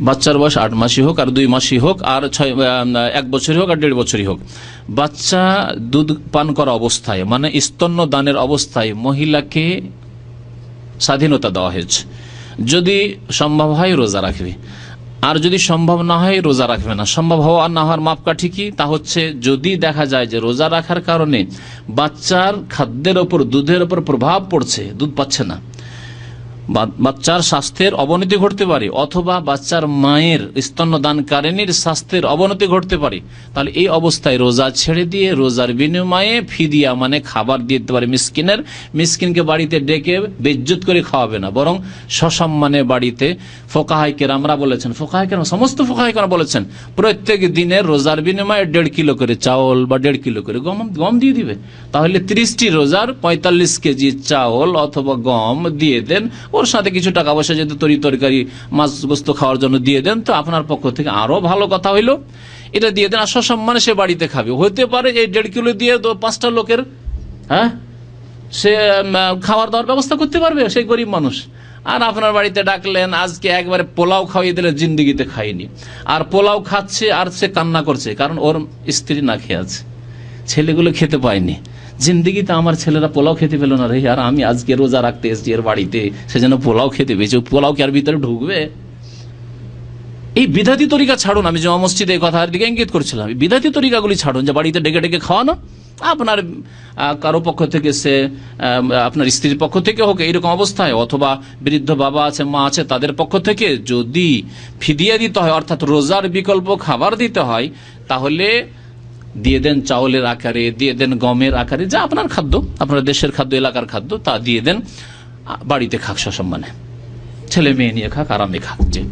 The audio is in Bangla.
বাচ্চার বয়স আট মাসই হোক আর দুই মাসই হোক আর ছয় এক বছরই হোক আর দেড় বছরই হোক। বাচ্চা দুধ পান করা অবস্থায় মানে স্তন্য দানের অবস্থায় মহিলাকে স্বাধীনতা দেওয়া হয়েছে। যদি সম্ভব হয় রোজা রাখবে। আর যদি সম্ভব না হয় রোজা রাখবে না। সম্ভব হওয়া আর না হওয়ার মাপকাঠি কি? তা হচ্ছে যদি দেখা যায় যে রোজা রাখার কারণে বাচ্চার খাদ্যের ওপর, দুধের ওপর প্রভাব পড়ছে, দুধ পাচ্ছে না। বাচ্চার স্বাস্থ্যের অবনতি ঘটতে পারে, অথবা বাচ্চার মায়ের স্তন্যদানকারিনীর স্বাস্থ্যের অবনতি ঘটতে পারে, তাহলে এই অবস্থায় রোজা ছেড়ে দিয়ে রোজার বিনিময়ে ফিদিয়া মানে খাবার দিতে পারে মিসকিনের। মিসকিনকে বাড়িতে ডেকে বেজ্জত করে খাওয়াবে না, বরং সসম্মানে বাড়িতে ফোকাহাইকের আমরা বলেছেন ফোকাহাইকের সমস্ত ফোকাহাইকেরা বলেছেন, প্রত্যেক দিনের রোজার বিনিময়ে দেড় কিলো করে চাউল বা দেড় কিলো করে গম গম দিয়ে দিবে। তাহলে ত্রিশটি রোজার পঁয়তাল্লিশ কেজি চাউল অথবা গম দিয়ে দেন ওর সাথে কিছু টাকা পয়সা যদি তরি তরকারি, মাছ গোস্ত খাওয়ার জন্য দিয়ে দেন, তো আপনার পক্ষ থেকে আরও ভালো কথা হইল। এটা দিয়ে দেন, আর সসম্মানে সে বাড়িতে খাবে। হতে পারে এই দেড় কিলো দিয়ে তো পাঁচটা লোকের হ্যাঁ? সে খাওয়ার দাওয়ার ব্যবস্থা করতে পারবে, সেই গরিব মানুষ। আর আপনার বাড়িতে ডাকলেন, আজকে একবারে পোলাও খাওয়িয়ে দিলে জিন্দিগিতে খাইনি। আর পোলাও খাচ্ছে, আর সে কান্না করছে, কারণ ওর স্ত্রী না খেয়ে আছে। ছেলেগুলো খেতে পায়নি। জিন্দিগিতে আমার ছেলেরা পোলাও খেতে পেল না রে আর আমি আজকে রোজা রাখতে এসছি এর বাড়িতে সেজন্য পোলাও খেতে পেয়েছে পোলাও কি আর ভিতরে ঢুকবে? এই বিধাতি তরিকা ছাড়ুন, আমি জমা মসজিদে এই কথার দিকে ইঙ্গিত করছিলাম। বিধাতি তরিকাগুলি ছাড়ুন, যে বাড়িতে ডেকে ডেকে খাওয়ানো, আপনার কারও পক্ষ থেকে সে আপনার স্ত্রীর পক্ষ থেকে হোক, এইরকম অবস্থায়, অথবা বৃদ্ধ বাবা আছে, মা আছে, তাদের পক্ষ থেকে যদি ফিদিয়া দিতে হয়, অর্থাৎ রোজার বিকল্প খাবার দিতে হয়, তাহলে দিয়ে দেন চাউলের আকারে, দিয়ে দেন গমের আকারে, যা আপনার খাদ্য, আপনার দেশের খাদ্য, এলাকার খাদ্য, তা দিয়ে দেন বাড়িতে খাক সসম্মানে। ছেলে মেয়ে নিয়ে খাক, আরামে খাক, যে